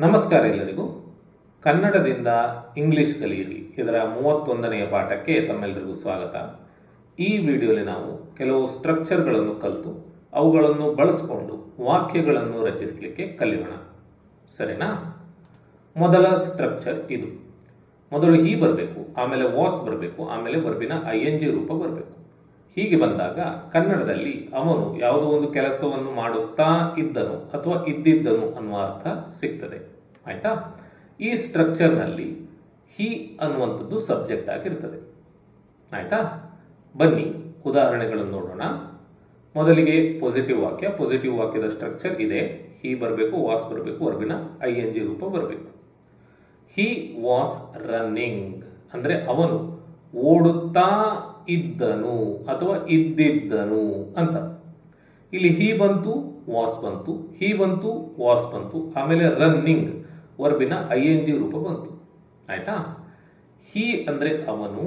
ನಮಸ್ಕಾರ ಎಲ್ಲರಿಗೂ. ಕನ್ನಡದಿಂದ ಇಂಗ್ಲಿಷ್ ಕಲಿಯಿರಿ. ಇದರ ಮೂವತ್ತೊಂದನೆಯ ಪಾಠಕ್ಕೆ ತಮ್ಮೆಲ್ಲರಿಗೂ ಸ್ವಾಗತ. ಈ ವಿಡಿಯೋಲಿ ನಾವು ಕೆಲವು ಸ್ಟ್ರಕ್ಚರ್ಗಳನ್ನು ಕಲಿತು, ಅವುಗಳನ್ನು ಬಳಸಿಕೊಂಡು ವಾಕ್ಯಗಳನ್ನು ರಚಿಸಲಿಕ್ಕೆ ಕಲಿಯೋಣ. ಸರಿನಾ? ಮೊದಲ ಸ್ಟ್ರಕ್ಚರ್ ಇದು. ಮೊದಲು ಹೀ ಬರಬೇಕು, ಆಮೇಲೆ ವಾಸ್ ಬರಬೇಕು, ಆಮೇಲೆ ಬರ್ಬಿನ ಐ ಎನ್ ಜಿ ರೂಪ ಬರಬೇಕು. ಹೀಗೆ ಬಂದಾಗ ಕನ್ನಡದಲ್ಲಿ ಅವನು ಯಾವುದೋ ಒಂದು ಕೆಲಸವನ್ನು ಮಾಡುತ್ತಾ ಇದ್ದನು ಅಥವಾ ಇದ್ದಿದ್ದನು ಅನ್ನುವ ಅರ್ಥ ಸಿಗ್ತದೆ. ಆಯಿತಾ? ಈ ಸ್ಟ್ರಕ್ಚರ್ನಲ್ಲಿ ಹಿ ಅನ್ನುವಂಥದ್ದು ಸಬ್ಜೆಕ್ಟ್ ಆಗಿರ್ತದೆ. ಆಯಿತಾ? ಬನ್ನಿ, ಉದಾಹರಣೆಗಳನ್ನು ನೋಡೋಣ. ಮೊದಲಿಗೆ ಪಾಸಿಟಿವ್ ವಾಕ್ಯ. ಪಾಸಿಟಿವ್ ವಾಕ್ಯದ ಸ್ಟ್ರಕ್ಚರ್ ಇದೆ. ಹಿ ಬರಬೇಕು ವಾಸ್ ಬರಬೇಕು ವರ್ಬಿನ ಐ ಎನ್ ಜಿ ರೂಪ ಬರಬೇಕು. ಹಿ ವಾಸ್ ರನ್ನಿಂಗ್ ಅಂದರೆ ಅವನು ಓಡುತ್ತಾ ಇದ್ದನು ಅಥವಾ ಇದ್ದಿದ್ದನು ಅಂತ. ಇಲ್ಲಿ ಹೀ ಬಂತು, ವಾಸ್ ಬಂತು, ಹಿ ಬಂತು, ವಾಸ್ ಬಂತು, ಆಮೇಲೆ ರನ್ನಿಂಗ್, ವರ್ಬಿನ ಐ ಎನ್ ಜಿ ರೂಪ ಬಂತು. ಆಯಿತಾ? ಹೀ ಅಂದರೆ ಅವನು,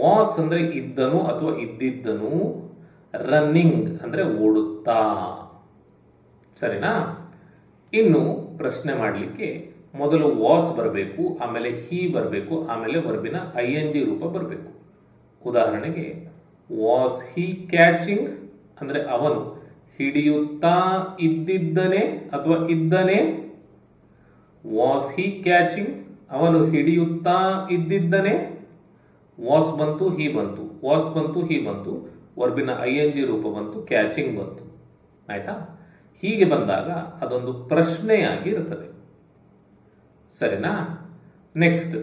ವಾಸ್ ಅಂದರೆ ಇದ್ದನು ಅಥವಾ ಇದ್ದಿದ್ದನು, ರನ್ನಿಂಗ್ ಅಂದರೆ ಓಡುತ್ತಾ. ಸರಿನಾ? ಇನ್ನು ಪ್ರಶ್ನೆ ಮಾಡಲಿಕ್ಕೆ ಮೊದಲು ವಾಸ್ ಬರಬೇಕು, ಆಮೇಲೆ ಹಿ ಬರಬೇಕು, ಆಮೇಲೆ ವರ್ಬಿನ ಐ ಎನ್ ಜಿ ರೂಪ ಬರಬೇಕು. ಉದಾಹರಣೆಗೆ ವಾಸ್ ಹಿ ಕ್ಯಾಚಿಂಗ್ ಅಂದರೆ ಅವನು ಹಿಡಿಯುತ್ತಾ ಇದ್ದಿದ್ದನೆ ಅಥವಾ ಇದ್ದನೆ? ವಾಸ್ ಹಿ ಕ್ಯಾಚಿಂಗ್ ಅವನು ಹಿಡಿಯುತ್ತಾ ಇದ್ದಿದ್ದನೆ? ವಾಸ್ ಬಂತು ಹಿ ಬಂತು. ವಾಸ್ ಬಂತು ಹಿ ಬಂತು. ವರ್ಬಿನ ಐ ಎನ್ ಜಿ ರೂಪ ಬಂತು ಕ್ಯಾಚಿಂಗ್ ಬಂತು. ಆಯ್ತಾ? ಹೀಗೆ ಬಂದಾಗ ಅದೊಂದು ಪ್ರಶ್ನೆಯಾಗಿ ಇರ್ತದೆ. ಸರಿನಾ? ನೆಕ್ಸ್ಟ್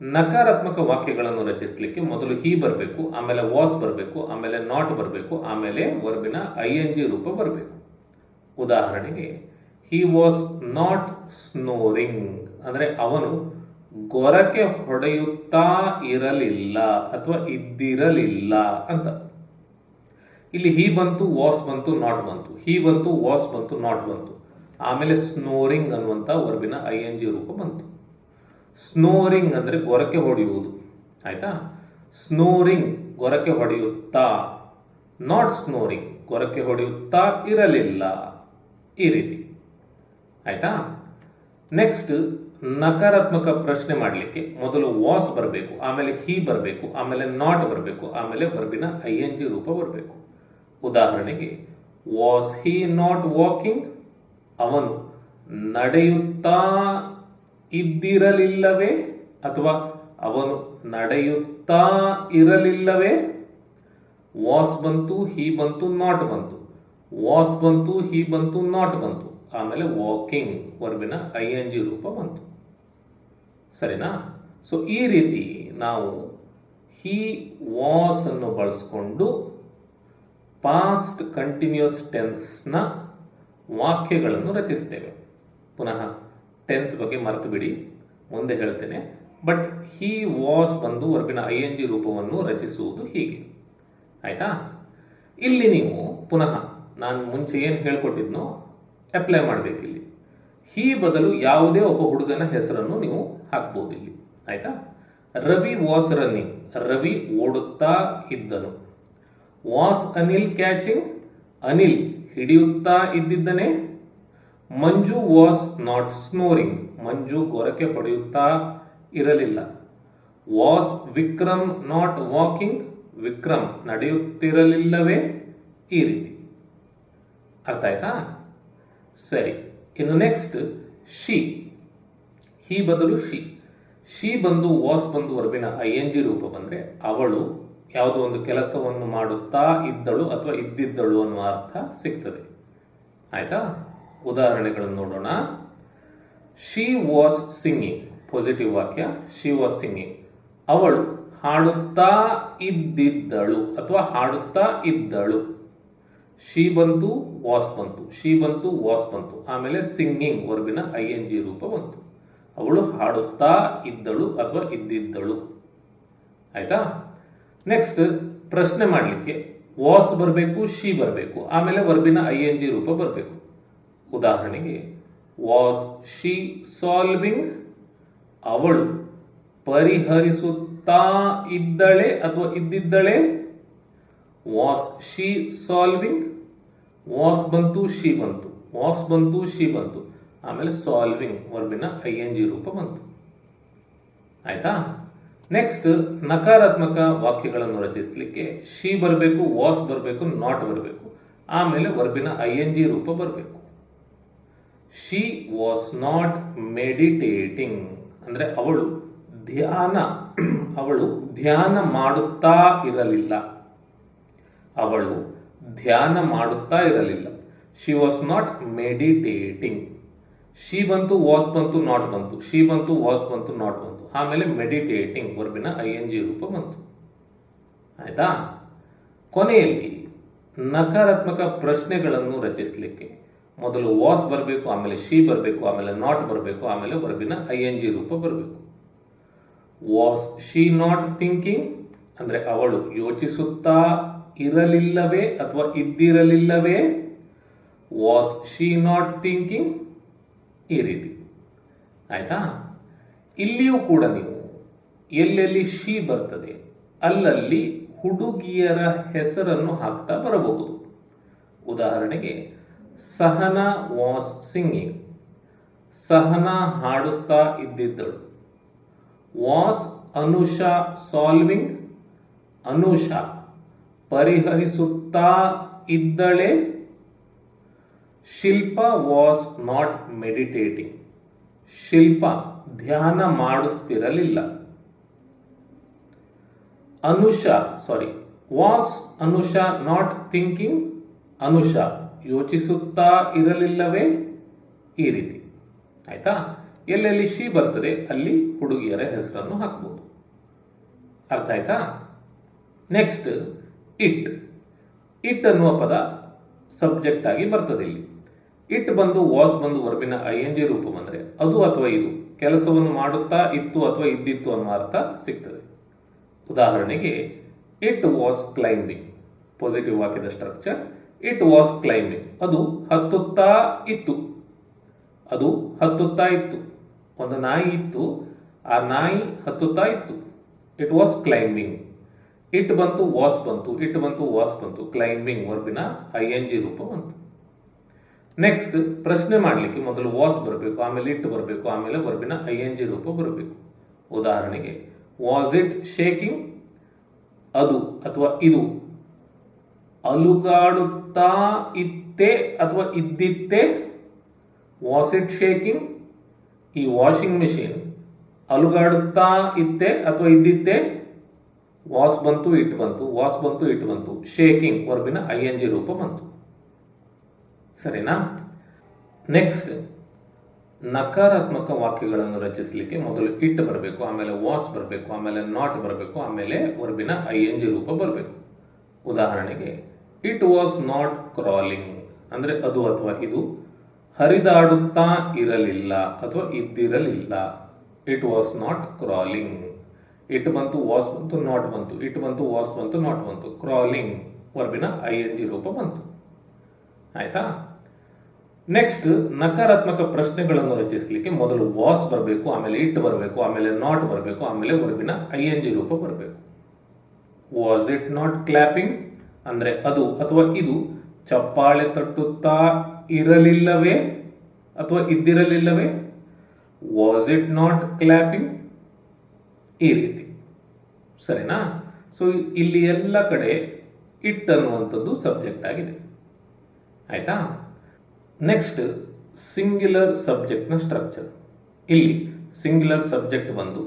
ನಕಾರಾತ್ಮಕ ವಾಕ್ಯಗಳನ್ನು ರಚಿಸಲಿಕ್ಕೆ ಮೊದಲು ಹೀ ಬರಬೇಕು, ಆಮೇಲೆ ವಾಸ್ ಬರಬೇಕು, ಆಮೇಲೆ ನಾಟ್ ಬರಬೇಕು, ಆಮೇಲೆ ವರ್ಬಿನ ಐ ಎನ್ ಜಿ ರೂಪ ಬರಬೇಕು. ಉದಾಹರಣೆಗೆ ಹಿ ವಾಸ್ ನಾಟ್ ಸ್ನೋರಿಂಗ್ ಅಂದರೆ ಅವನು ಗೊರಕೆ ಹೊಡೆಯುತ್ತಾ ಇರಲಿಲ್ಲ ಅಥವಾ ಇದ್ದಿರಲಿಲ್ಲ ಅಂತ. ಇಲ್ಲಿ ಹೀ ಬಂತು ವಾಸ್ ಬಂತು ನಾಟ್ ಬಂತು. ಹೀ ಬಂತು ವಾಸ್ ಬಂತು ನಾಟ್ ಬಂತು. ಆಮೇಲೆ ಸ್ನೋರಿಂಗ್ ಅನ್ನುವಂಥ ವರ್ಬಿನ ಐ ಎನ್ ಜಿ ರೂಪ ಬಂತು. ಸ್ನೋರಿಂಗ್ ಅಂದರೆ ಗೊರಕೆ ಹೊಡೆಯುವುದು. ಆಯಿತಾ? ಸ್ನೋರಿಂಗ್ ಗೊರಕೆ ಹೊಡೆಯುತ್ತಾ? ನಾಟ್ ಸ್ನೋರಿಂಗ್ ಗೊರಕೆ ಹೊಡೆಯುತ್ತಾ ಇರಲಿಲ್ಲ. ಈ ರೀತಿ. ಆಯಿತಾ? ನೆಕ್ಸ್ಟ್ ನಕಾರಾತ್ಮಕ ಪ್ರಶ್ನೆ ಮಾಡಲಿಕ್ಕೆ ಮೊದಲು ವಾಸ್ ಬರಬೇಕು, ಆಮೇಲೆ ಹೀ ಬರಬೇಕು, ಆಮೇಲೆ ನಾಟ್ ಬರಬೇಕು, ಆಮೇಲೆ ವರ್ಬಿನ ಐ ಎನ್ ಜಿ ರೂಪ ಬರಬೇಕು. ಉದಾಹರಣೆಗೆ ವಾಸ್ ಹಿ ನಾಟ್ ವಾಕಿಂಗ್ ಅವನು ನಡೆಯುತ್ತಾ ಇದ್ದಿರಲಿಲ್ಲವೇ? ಅಥವಾ ಅವನು ನಡೆಯುತ್ತಾ ಇರಲಿಲ್ಲವೇ? ವಾಸ್ ಬಂತು, ಹೀ ಬಂತು, ನಾಟ್ ಬಂತು. ವಾಸ್ ಬಂತು, ಹೀ ಬಂತು, ನಾಟ್ ಬಂತು. ಆಮೇಲೆ ವಾಕಿಂಗ್ ವರ್ಬಿನ ಐ ಎನ್ ಜಿ ರೂಪ ಬಂತು. ಸರಿನಾ? ಸೊ ಈ ರೀತಿ ನಾವು ಹೀ, ವಾಸ್ ಅನ್ನು ಬಳಸ್ಕೊಂಡು ಪಾಸ್ಟ್ ಕಂಟಿನ್ಯೂಸ್ ಟೆನ್ಸ್ನ ವಾಕ್ಯಗಳನ್ನು ರಚಿಸ್ತೇವೆ. ಪುನಃ ಟೆನ್ಸ್ ಬಗ್ಗೆ ಮರೆತು ಬಿಡಿ. ಮುಂದೆ ಹೇಳ್ತೇನೆ. ಬಟ್ ಹಿ ವಾಸ್ ಬಂದು ವರ್ಬಿನ ಐ ಎನ್ ಜಿ ರೂಪವನ್ನು ರಚಿಸುವುದು ಹೀಗೆ. ಆಯಿತಾ? ಇಲ್ಲಿ ನೀವು ಪುನಃ ನಾನು ಮುಂಚೆ ಏನು ಹೇಳ್ಕೊಟ್ಟಿದ್ನೋ ಅಪ್ಲೈ ಮಾಡಬೇಕಿಲ್ಲಿ. ಹೀ ಬದಲು ಯಾವುದೇ ಒಬ್ಬ ಹುಡುಗನ ಹೆಸರನ್ನು ನೀವು ಹಾಕ್ಬೋದು ಇಲ್ಲಿ ಆಯಿತಾ? ರವಿ ವಾಸ್ ರನ್ನಿಂಗ್ ರವಿ ಓಡುತ್ತಾ ಇದ್ದನು. ವಾಸ್ ಅನಿಲ್ ಕ್ಯಾಚಿಂಗ್ ಅನಿಲ್ ಹಿಡಿಯುತ್ತಾ ಇದ್ದಿದ್ದನೆ Manju was not snoring. Manju ಗೊರಕೆ ಹೊಡೆಯುತ್ತಾ ಇರಲಿಲ್ಲ. Was Vikram not walking? Vikram ನಡೆಯುತ್ತಿರಲಿಲ್ಲವೇ ಈ ರೀತಿ? ಅರ್ಥ ಆಯ್ತಾ? ಸರಿ, ಇನ್ನು ನೆಕ್ಸ್ಟ್ ಶಿ. ಹೀ ಬದಲು ಶಿ. ಶಿ ಬಂದು, ವಾಸ್ ಬಂದು, ವರ್ಬಿನ ಐ ಎನ್ ಜಿ ರೂಪ ಬಂದರೆ ಅವಳು ಯಾವುದೋ ಒಂದು ಕೆಲಸವನ್ನು ಮಾಡುತ್ತಾ ಇದ್ದಳು ಅಥವಾ ಇದ್ದಿದ್ದಳು ಅನ್ನುವ ಅರ್ಥ ಸಿಗ್ತದೆ. ಆಯ್ತಾ? ಉದಾಹರಣೆಗಳನ್ನು ನೋಡೋಣ. ಶಿ ವಾಸ್ ಸಿಂಗಿಂಗ್ ಪಾಸಿಟಿವ್ ವಾಕ್ಯ. ಶಿ ವಾಸ್ ಸಿಂಗಿಂಗ್ ಅವಳು ಹಾಡುತ್ತಾ ಇದ್ದಿದ್ದಳು ಅಥವಾ ಹಾಡುತ್ತಾ ಇದ್ದಳು. ಶಿ ಬಂತು ವಾಸ್ ಬಂತು. ಶಿ ಬಂತು ವಾಸ್ ಬಂತು. ಆಮೇಲೆ ಸಿಂಗಿಂಗ್ ವರ್ಬಿನ ಐ ಎನ್ ಜಿ ರೂಪ ಬಂತು. ಅವಳು ಹಾಡುತ್ತಾ ಇದ್ದಳು ಅಥವಾ ಇದ್ದಿದ್ದಳು. ಆಯ್ತಾ? ನೆಕ್ಸ್ಟ್ ಪ್ರಶ್ನೆ ಮಾಡಲಿಕ್ಕೆ ವಾಸ್ ಬರಬೇಕು ಶಿ ಬರಬೇಕು, ಆಮೇಲೆ ವರ್ಬಿನ ಐ ಎನ್ ಜಿ ರೂಪ ಬರಬೇಕು. ಉದಾಹರಣೆಗೆ ವಾಸ್ ಶಿ ಸಾಲ್ವಿಂಗ್ ಅವಳು ಪರಿಹರಿಸುತ್ತಾ ಇದ್ದಳೆ ಅಥವಾ ಇದ್ದಿದ್ದಳೆ? ವಾಸ್ ಶಿ ಸಾಲ್ವಿಂಗ್ ವಾಸ್ ಬಂತು ಶಿ ಬಂತು. ವಾಸ್ ಬಂತು ಶಿ ಬಂತು. ಆಮೇಲೆ ಸಾಲ್ವಿಂಗ್ ವರ್ಬಿನ ಐ ಎನ್ ಜಿ ರೂಪ ಬಂತು. ಆಯ್ತಾ? ನೆಕ್ಸ್ಟ್ ನಕಾರಾತ್ಮಕ ವಾಕ್ಯಗಳನ್ನು ರಚಿಸಲಿಕ್ಕೆ ಶಿ ಬರಬೇಕು ವಾಸ್ ಬರಬೇಕು ನಾಟ್ ಬರಬೇಕು. ಆಮೇಲೆ ವರ್ಬಿನ ಐ ಎನ್ ಜಿ ರೂಪ ಬರಬೇಕು. ಶಿ ವಾಸ್ ನಾಟ್ ಮೆಡಿಟೇಟಿಂಗ್ ಅಂದರೆ ಅವಳು ಧ್ಯಾನ ಅವಳು ಧ್ಯಾನ ಮಾಡುತ್ತಾ ಇರಲಿಲ್ಲ. ಅವಳು ಧ್ಯಾನ ಮಾಡುತ್ತಾ ಇರಲಿಲ್ಲ. She was not meditating she ಬಂತು ವಾಸ್ ಬಂತು ನಾಟ್ ಬಂತು. ಶಿ ಬಂತು ವಾಸ್ ಬಂತು ನಾಟ್ ಬಂತು. ಆಮೇಲೆ ಮೆಡಿಟೇಟಿಂಗ್ ವರ್ಬಿನ ಐ ಎನ್ ಜಿ ರೂಪ ಬಂತು. ಆಯಿತಾ? ಕೊನೆಯಲ್ಲಿ ನಕಾರಾತ್ಮಕ ಪ್ರಶ್ನೆಗಳನ್ನು ರಚಿಸಲಿಕ್ಕೆ. ಮೊದಲು ವಾಸ್ ಬರಬೇಕು, ಆಮೇಲೆ ಶಿ ಬರಬೇಕು, ಆಮೇಲೆ ನಾಟ್ ಬರಬೇಕು, ಆಮೇಲೆ ವರ್ಬಿನ ಐ ಎನ್ ಜಿ ರೂಪ ಬರಬೇಕು. Was she not thinking? ಅಂದರೆ ಅವಳು ಯೋಚಿಸುತ್ತಾ ಇರಲಿಲ್ಲವೇ ಅಥವಾ ಇದ್ದಿರಲಿಲ್ಲವೇ? Was she not thinking? ಈ ರೀತಿ. ಆಯ್ತಾ? ಇಲ್ಲಿಯೂ ಕೂಡ ನೀವು, ಎಲ್ಲೆಲ್ಲಿ ಶಿ ಬರ್ತದೆ, ಅಲ್ಲಲ್ಲಿ ಹುಡುಗಿಯರ ಹೆಸರನ್ನು ಹಾಕ್ತಾ ಬರಬಹುದು. ಉದಾಹರಣೆಗೆ, ಸಹನಾ ವಾಸ್ ಸಿಂಗಿಂಗ್. ಸಹನಾ ಹಾಡುತ್ತಾ ಇದ್ದಿದ್ದಳು. ವಾಸ್ ಅನುಷಾ ಸಾಲ್ವಿಂಗ್, ಅನುಷಾ ಪರಿಹರಿಸುತ್ತಾ ಇದ್ದಳೆ. Shilpa was not meditating. Shilpa ಧ್ಯಾನ ಮಾಡುತ್ತಿರಲಿಲ್ಲ. Anusha sorry was Anusha not thinking Anusha ಯೋಚಿಸುತ್ತಾ ಇರಲಿಲ್ಲವೇ? ಈ ರೀತಿ. ಆಯ್ತಾ? ಎಲ್ಲೆಲ್ಲಿ ಶಿ ಬರ್ತದೆ, ಅಲ್ಲಿ ಹುಡುಗಿಯರ ಹೆಸರನ್ನು ಹಾಕ್ಬೋದು. ಅರ್ಥ ಆಯ್ತಾ? ನೆಕ್ಸ್ಟ್ ಇಟ್ ಇಟ್ ಅನ್ನುವ ಪದ ಸಬ್ಜೆಕ್ಟ್ ಆಗಿ ಬರ್ತದೆ ಇಲ್ಲಿ. ಇಟ್ ಬಂದು, ವಾಸ್ ಬಂದು ವರ್ಬಿನ ಐ ಎನ್ ಜಿ ರೂಪ ಬಂದರೆ ಅದು ಅಥವಾ ಇದು ಕೆಲಸವನ್ನು ಮಾಡುತ್ತಾ ಇತ್ತು ಅಥವಾ ಇದ್ದಿತ್ತು ಅನ್ನೋ ಅರ್ಥ ಸಿಗ್ತದೆ. ಉದಾಹರಣೆಗೆ, ಇಟ್ ವಾಸ್ ಕ್ಲೈಂಬಿಂಗ್. ಪಾಸಿಟಿವ್ ವಾಕ್ಯದ ಸ್ಟ್ರಕ್ಚರ್ ಇಟ್ ವಾಸ್ ಕ್ಲೈಂಬಿಂಗ್. ಅದು ಹತ್ತುತ್ತಾ ಇತ್ತು. ಅದು ಹತ್ತುತ್ತಾ ಇತ್ತು. ಒಂದು ನಾಯಿ ಇತ್ತು, ಆ ನಾಯಿ ಹತ್ತುತ್ತಾ ಇತ್ತು. It was climbing. ಇಟ್ ಬಂತು, ವಾಸ್ ಬಂತು. ಇಟ್ ಬಂತು, ವಾಸ್ ಬಂತು. ಕ್ಲೈಂಬಿಂಗ್ ವರ್ಬಿನ ಐ ಎನ್ ಜಿ ರೂಪ ಬಂತು. ನೆಕ್ಸ್ಟ್ ಪ್ರಶ್ನೆ ಮಾಡಲಿಕ್ಕೆ ಮೊದಲು ವಾಸ್ ಬರಬೇಕು, ಆಮೇಲೆ ಇಟ್ ಬರಬೇಕು, ಆಮೇಲೆ ವರ್ಬಿನ ಐ ಎನ್ ಜಿ ರೂಪ ಬರಬೇಕು. ಉದಾಹರಣೆಗೆ ವಾಸ್ ಇಟ್ ಶೇಕಿಂಗ್ ಅದು ಅಥವಾ ಇದು? ಅಲುಗಾಡುತ್ತಾ ಇತ್ತೆ ಅಥವಾ ಇದ್ದಿತ್ತೆ? ವಾಸ್ ಇಟ್ ಶೇಕಿಂಗ್ ಈ ವಾಷಿಂಗ್ ಮೆಷಿನ್ ಅಲುಗಾಡುತ್ತಾ ಇತ್ತೆ ಅಥವಾ ಇದ್ದಿತ್ತೆ? ವಾಸ್ ಬಂತು ಇಟ್ ಬಂತು ವಾಸ್ ಬಂತು ಇಟ್ ಬಂತು ಶೇಕಿಂಗ್ ವರ್ಬಿನ ಐ ಎನ್ ಜಿ ರೂಪ ಬಂತು. ಸರಿನಾ? ನೆಕ್ಸ್ಟ್ ನಕಾರಾತ್ಮಕ ವಾಕ್ಯಗಳನ್ನು ರಚಿಸಲಿಕ್ಕೆ ಮೊದಲು ಇಟ್ ಬರಬೇಕು, ಆಮೇಲೆ ವಾಸ್ ಬರಬೇಕು, ಆಮೇಲೆ ನಾಟ್ ಬರಬೇಕು, ಆಮೇಲೆ ವರ್ಬಿನ ಐ ಎನ್ ಜಿ ರೂಪ ಬರಬೇಕು. ಉದಾಹರಣೆಗೆ ಇಟ್ ವಾಸ್ ನಾಟ್ ಕ್ರಾಲಿಂಗ್ ಅಂದರೆ ಅದು ಅಥವಾ ಇದು ಹರಿದಾಡುತ್ತಾ ಇರಲಿಲ್ಲ ಅಥವಾ ಇದ್ದಿರಲಿಲ್ಲ. It was not crawling it ಬಂತು ವಾಸ್ ಬಂತು ನಾಟ್ ಬಂತು. ಇಟ್ ಬಂತು ವಾಸ್ ಬಂತು ನಾಟ್ ಬಂತು. ಕ್ರಾಲಿಂಗ್ ವರ್ಬಿನ ಐ ಎನ್ ಜಿ ರೂಪ ಬಂತು. ಆಯ್ತಾ? ನೆಕ್ಸ್ಟ್ ನಕಾರಾತ್ಮಕ ಪ್ರಶ್ನೆಗಳನ್ನು ರಚಿಸಲಿಕ್ಕೆ ಮೊದಲು ವಾಸ್ ಬರಬೇಕು, ಆಮೇಲೆ ಇಟ್ ಬರಬೇಕು, ಆಮೇಲೆ ನಾಟ್ ಬರಬೇಕು, ಆಮೇಲೆ ವರ್ಬಿನ ಐ ಎನ್ ಜಿ ರೂಪ ಬರಬೇಕು. ವಾಸ್ ಇಟ್ ನಾಟ್ ಕ್ಲ್ಯಾಪಿಂಗ್ ಅಂದರೆ ಅದು ಅಥವಾ ಇದು ಚಪ್ಪಾಳೆ ತಟ್ಟುತ್ತಾ ಇರಲಿಲ್ಲವೇ ಅಥವಾ ಇದ್ದಿರಲಿಲ್ಲವೇ? ವಾಸ್ ಇಟ್ ನಾಟ್ ಕ್ಲ್ಯಾಪಿಂಗ್ ಈ ರೀತಿ. ಸರಿನಾ? ಸೊ ಇಲ್ಲಿ ಎಲ್ಲ ಕಡೆ ಇಟ್ ಅನ್ನುವಂಥದ್ದು ಸಬ್ಜೆಕ್ಟ್ ಆಗಿದೆ. ಆಯಿತಾ? ನೆಕ್ಸ್ಟ್ ಸಿಂಗ್ಯುಲರ್ ಸಬ್ಜೆಕ್ಟ್ನ ಸ್ಟ್ರಕ್ಚರ್ ಇಲ್ಲಿ ಸಿಂಗ್ಯುಲರ್ ಸಬ್ಜೆಕ್ಟ್ ಬಂದು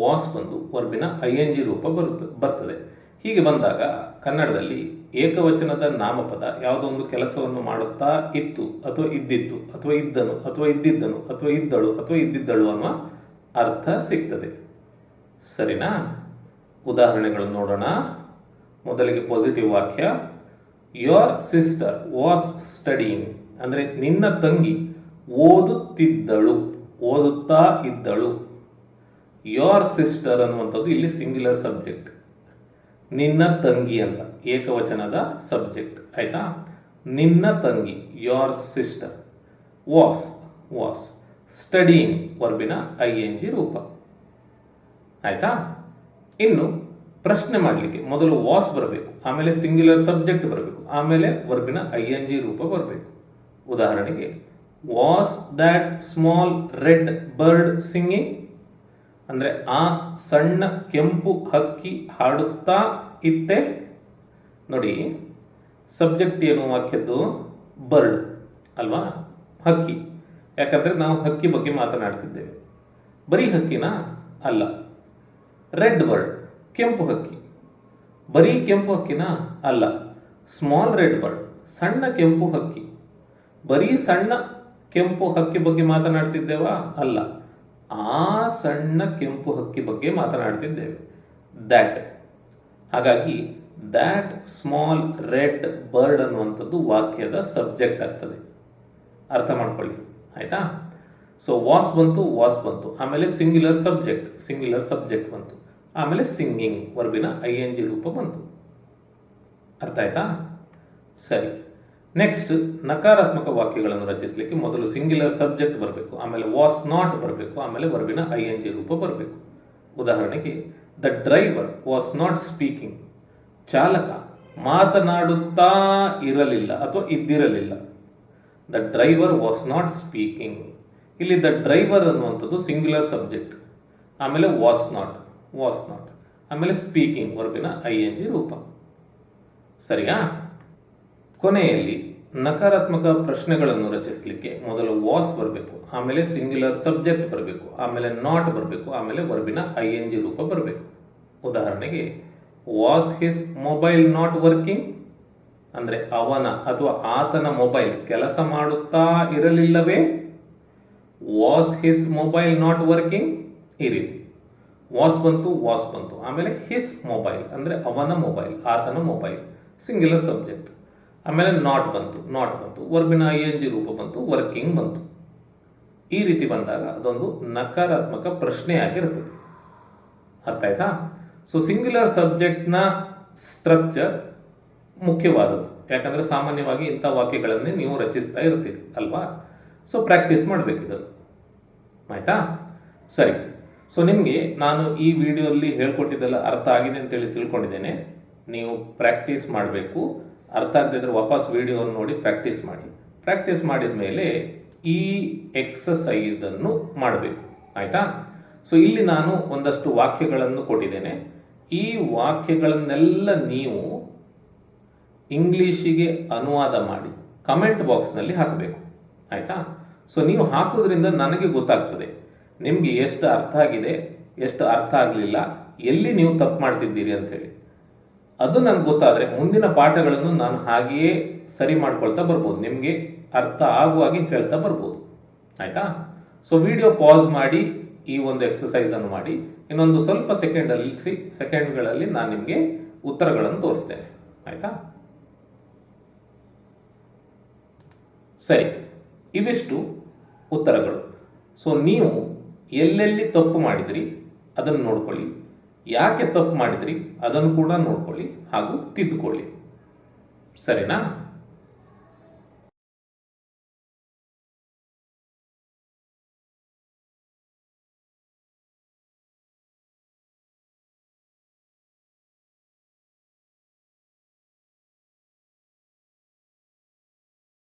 ವಾಸ್ ಬಂದು ವರ್ಬಿನ ಐ ಎನ್ ಜಿ ರೂಪ ಬರುತ್ತೆ ಬರ್ತದೆ. ಹೀಗೆ ಬಂದಾಗ ಕನ್ನಡದಲ್ಲಿ ಏಕವಚನದ ನಾಮಪದ ಯಾವುದೋ ಒಂದು ಕೆಲಸವನ್ನು ಮಾಡುತ್ತಾ ಇತ್ತು ಅಥವಾ ಇದ್ದಿತ್ತು, ಅಥವಾ ಇದ್ದನು, ಅಥವಾ ಇದ್ದಿದ್ದನು, ಅಥವಾ ಇದ್ದಳು, ಅಥವಾ ಇದ್ದಿದ್ದಳು ಅನ್ನುವ ಅರ್ಥ ಸಿಗ್ತದೆ. ಸರಿನಾ? ಉದಾಹರಣೆಗಳನ್ನು ನೋಡೋಣ. ಮೊದಲಿಗೆ ಪಾಸಿಟಿವ್ ವಾಕ್ಯ. ಯೋರ್ ಸಿಸ್ಟರ್ ವಾಸ್ ಸ್ಟಡಿಂಗ್ ಅಂದರೆ ನಿನ್ನ ತಂಗಿ ಓದುತ್ತಿದ್ದಳು, ಓದುತ್ತಾ ಇದ್ದಳು. ಯೋರ್ ಸಿಸ್ಟರ್ ಅನ್ನುವಂಥದ್ದು ಇಲ್ಲಿ ಸಿಂಗ್ಯುಲರ್ ಸಬ್ಜೆಕ್ಟ್ ನಿನ್ನ ತಂಗಿ ಅಂತ, ಏಕವಚನದ ಸಬ್ಜೆಕ್ಟ್ ಆಯಿತಾ? ನಿನ್ನ ತಂಗಿ your sister was was studying ವರ್ಬಿನ I N G ರೂಪ. ಆಯಿತಾ? ಇನ್ನು ಪ್ರಶ್ನೆ ಮಾಡಲಿಕ್ಕೆ ಮೊದಲು ವಾಸ್ ಬರಬೇಕು, ಆಮೇಲೆ ಸಿಂಗ್ಯುಲರ್ ಸಬ್ಜೆಕ್ಟ್ ಬರಬೇಕು, ಆಮೇಲೆ ವರ್ಬಿನ ಐ ಎನ್ ಜಿ ರೂಪ ಬರಬೇಕು. ಉದಾಹರಣೆಗೆ was that small red bird singing ಅಂದರೆ, ಆ ಸಣ್ಣ ಕೆಂಪು ಹಕ್ಕಿ ಹಾಡುತ್ತಾ ಇತ್ತೆ? ನೋಡಿ ಸಬ್ಜೆಕ್ಟ್ ಏನು ವಾಕ್ಯದ್ದು ಬರ್ಡ್ ಅಲ್ವಾ? ಹಕ್ಕಿ. ಯಾಕಂದರೆ ನಾವು ಹಕ್ಕಿ ಬಗ್ಗೆ ಮಾತನಾಡ್ತಿದ್ದೇವೆ. ಬರೀ ಹಕ್ಕಿನ? ಅಲ್ಲ. ರೆಡ್ ಬರ್ಡ್ ಕೆಂಪು ಹಕ್ಕಿ. ಬರೀ ಕೆಂಪು ಹಕ್ಕಿನ? ಅಲ್ಲ ಸ್ಮಾಲ್ ರೆಡ್ ಬರ್ಡ್ ಸಣ್ಣ ಕೆಂಪು ಹಕ್ಕಿ. ಬರೀ ಸಣ್ಣ ಕೆಂಪು ಹಕ್ಕಿ ಬಗ್ಗೆ ಮಾತನಾಡ್ತಿದ್ದೇವಾ? ಅಲ್ಲ, ಆ ಸಣ್ಣ ಕೆಂಪು ಹಕ್ಕಿ ಬಗ್ಗೆ ಮಾತನಾಡ್ತಿದ್ದೇವೆ. ದ್ಯಾಟ್ ಹಾಗಾಗಿ ದ್ಯಾಟ್ ಸ್ಮಾಲ್ ರೆಡ್ ಬರ್ಡ್ ಅನ್ನುವಂಥದ್ದು ವಾಕ್ಯದ ಸಬ್ಜೆಕ್ಟ್ ಆಗ್ತದೆ. ಅರ್ಥ ಮಾಡ್ಕೊಳ್ಳಿ, ಆಯಿತಾ? ಸೊ ವಾಸ್ ಬಂತು ವಾಸ್ ಬಂತು. ಆಮೇಲೆ ಸಿಂಗ್ಯುಲರ್ ಸಬ್ಜೆಕ್ಟ್ ಸಿಂಗ್ಯುಲರ್ ಸಬ್ಜೆಕ್ಟ್ ಬಂತು. ಆಮೇಲೆ ಸಿಂಗಿಂಗ್ ವರ್ಬಿನ ಐ ಎನ್ ಜಿ ರೂಪ ಬಂತು. ಅರ್ಥ ಆಯ್ತಾ? ಸರಿ. ನೆಕ್ಸ್ಟ್ ನಕಾರಾತ್ಮಕ ವಾಕ್ಯಗಳನ್ನು ರಚಿಸಲಿಕ್ಕೆ ಮೊದಲು ಸಿಂಗ್ಯುಲರ್ ಸಬ್ಜೆಕ್ಟ್ ಬರಬೇಕು, ಆಮೇಲೆ ವಾಸ್ ನಾಟ್ ಬರಬೇಕು, ಆಮೇಲೆ ವರ್ಬಿನ ಐ ಎನ್ ಜಿ ರೂಪ ಬರಬೇಕು. ಉದಾಹರಣೆಗೆ the driver was not speaking ಚಾಲಕ ಮಾತನಾಡುತ್ತಾ ಇರಲಿಲ್ಲ ಅಥವಾ ಇದ್ದಿರಲಿಲ್ಲ. The driver was not speaking ಇಲ್ಲಿ ದ ಡ್ರೈವರ್ ಅನ್ನುವಂಥದ್ದು ಸಿಂಗ್ಯುಲರ್ ಸಬ್ಜೆಕ್ಟ್ ಆಮೇಲೆ ವಾಸ್ ನಾಟ್ ವಾಸ್ ನಾಟ್ ಆಮೇಲೆ ಸ್ಪೀಕಿಂಗ್ ವರ್ಬಿನ ಐ ಎನ್ ಜಿ ರೂಪ. ಸರಿಯಾ ಕೊನೆಯಲ್ಲಿ ನಕಾರಾತ್ಮಕ ಪ್ರಶ್ನೆಗಳನ್ನು ರಚಿಸಲಿಕ್ಕೆ ಮೊದಲು ವಾಸ್ ಬರಬೇಕು, ಆಮೇಲೆ ಸಿಂಗ್ಯುಲರ್ ಸಬ್ಜೆಕ್ಟ್ ಬರಬೇಕು, ಆಮೇಲೆ ನಾಟ್ ಬರಬೇಕು, ಆಮೇಲೆ ವರ್ಬಿನ ಐ ಎನ್ ಜಿ ರೂಪ ಬರಬೇಕು. ಉದಾಹರಣೆಗೆ was his mobile not working ಅಂದರೆ ಅವನ ಅಥವಾ ಆತನ ಮೊಬೈಲ್ ಕೆಲಸ ಮಾಡುತ್ತಾ ಇರಲಿಲ್ಲವೇ? Was his mobile not working ಈ ರೀತಿ. ವಾಸ್ ಬಂತು ವಾಸ್ ಬಂತು. ಆಮೇಲೆ ಹಿಸ್ ಮೊಬೈಲ್, ಅಂದರೆ ಅವನ ಮೊಬೈಲ್, ಆತನ ಮೊಬೈಲ್, ಸಿಂಗ್ಯುಲರ್ ಸಬ್ಜೆಕ್ಟ್. ಆಮೇಲೆ ನಾಟ್ ಬಂತು ನಾಟ್ ಬಂತು. ವರ್ಬಿನ ಐ ಎನ್ ಜಿ ರೂಪ ಬಂತು, ವರ್ಕಿಂಗ್ ಬಂತು. ಈ ರೀತಿ ಬಂದಾಗ ಅದೊಂದು ನಕಾರಾತ್ಮಕ ಪ್ರಶ್ನೆಯಾಗಿರ್ತದೆ. ಅರ್ಥ ಆಯ್ತಾ? ಸೊ ಸಿಂಗ್ಯುಲರ್ ಸಬ್ಜೆಕ್ಟ್ನ ಸ್ಟ್ರಕ್ಚರ್ ಮುಖ್ಯವಾದದ್ದು. ಯಾಕಂದರೆ ಸಾಮಾನ್ಯವಾಗಿ ಇಂಥ ವಾಕ್ಯಗಳನ್ನೇ ನೀವು ರಚಿಸ್ತಾ ಇರ್ತೀರಿ, ಅಲ್ವಾ? ಸೊ ಪ್ರಾಕ್ಟೀಸ್ ಮಾಡಬೇಕು ಆಯಿತಾ? ಸರಿ. ಸೊ ನಿಮಗೆ ನಾನು ಈ ವಿಡಿಯೋಲ್ಲಿ ಹೇಳ್ಕೊಟ್ಟಿದ್ದೆಲ್ಲ ಅರ್ಥ ಆಗಿದೆ ಅಂತೇಳಿ ತಿಳ್ಕೊಂಡಿದ್ದೇನೆ. ನೀವು ಪ್ರಾಕ್ಟೀಸ್ ಮಾಡಬೇಕು. ಅರ್ಥ ಆಗದಿದ್ದರೆ ವಾಪಸ್ ವಿಡಿಯೋವನ್ನು ನೋಡಿ ಪ್ರಾಕ್ಟೀಸ್ ಮಾಡಿ. ಪ್ರಾಕ್ಟೀಸ್ ಮಾಡಿದ ಮೇಲೆ ಈ ಎಕ್ಸಸೈಸನ್ನು ಮಾಡಬೇಕು. ಆಯಿತಾ? ಸೊ ಇಲ್ಲಿ ನಾನು ಒಂದಷ್ಟು ವಾಕ್ಯಗಳನ್ನು ಕೊಟ್ಟಿದ್ದೇನೆ. ಈ ವಾಕ್ಯಗಳನ್ನೆಲ್ಲ ನೀವು ಇಂಗ್ಲೀಷಿಗೆ ಅನುವಾದ ಮಾಡಿ ಕಮೆಂಟ್ ಬಾಕ್ಸ್ನಲ್ಲಿ ಹಾಕಬೇಕು. ಆಯಿತಾ? ಸೊ ನೀವು ಹಾಕೋದ್ರಿಂದ ನನಗೆ ಗೊತ್ತಾಗ್ತದೆ. ನಿಮಗೆ ಎಷ್ಟು ಅರ್ಥ ಆಗಿದೆ, ಎಷ್ಟು ಅರ್ಥ ಆಗಲಿಲ್ಲ, ಎಲ್ಲಿ ನೀವು ತಪ್ಪು ಮಾಡ್ತಿದ್ದೀರಿ ಅಂಥೇಳಿ. ಅದು ನನಗೆ ಗೊತ್ತಾದರೆ ಮುಂದಿನ ಪಾಠಗಳನ್ನು ನಾನು ಹಾಗೆಯೇ ಸರಿ ಮಾಡ್ಕೊಳ್ತಾ ಬರ್ಬೋದು. ನಿಮಗೆ ಅರ್ಥ ಆಗುವಾಗೆ ಹೇಳ್ತಾ ಬರ್ಬೋದು. ಆಯಿತಾ? ಸೊ ವಿಡಿಯೋ ಪಾಸ್ ಮಾಡಿ, ಈ ಒಂದು ಎಕ್ಸಸೈಸನ್ನು ಮಾಡಿ, ಇನ್ನೊಂದು ಸ್ವಲ್ಪ ಸೆಕೆಂಡಲ್ಲಿ ಸಿ ಸೆಕೆಂಡ್ಗಳಲ್ಲಿ ನಾನು ನಿಮಗೆ ಉತ್ತರಗಳನ್ನು ತೋರಿಸ್ತೇನೆ. ಆಯಿತಾ? ಸರಿ, ಇವಿಷ್ಟು ಉತ್ತರಗಳು. ಸೊ ನೀವು ಎಲ್ಲೆಲ್ಲಿ ತಪ್ಪು ಮಾಡಿದ್ರಿ ಅದನ್ನು ನೋಡ್ಕೊಳ್ಳಿ. ಯಾಕೆ ತಪ್ಪು ಮಾಡಿದ್ರಿ ಅದನ್ನು ಕೂಡ ನೋಡ್ಕೊಳ್ಳಿ ಹಾಗೂ ತಿದ್ದುಕೊಳ್ಳಿ. ಸರಿನಾ?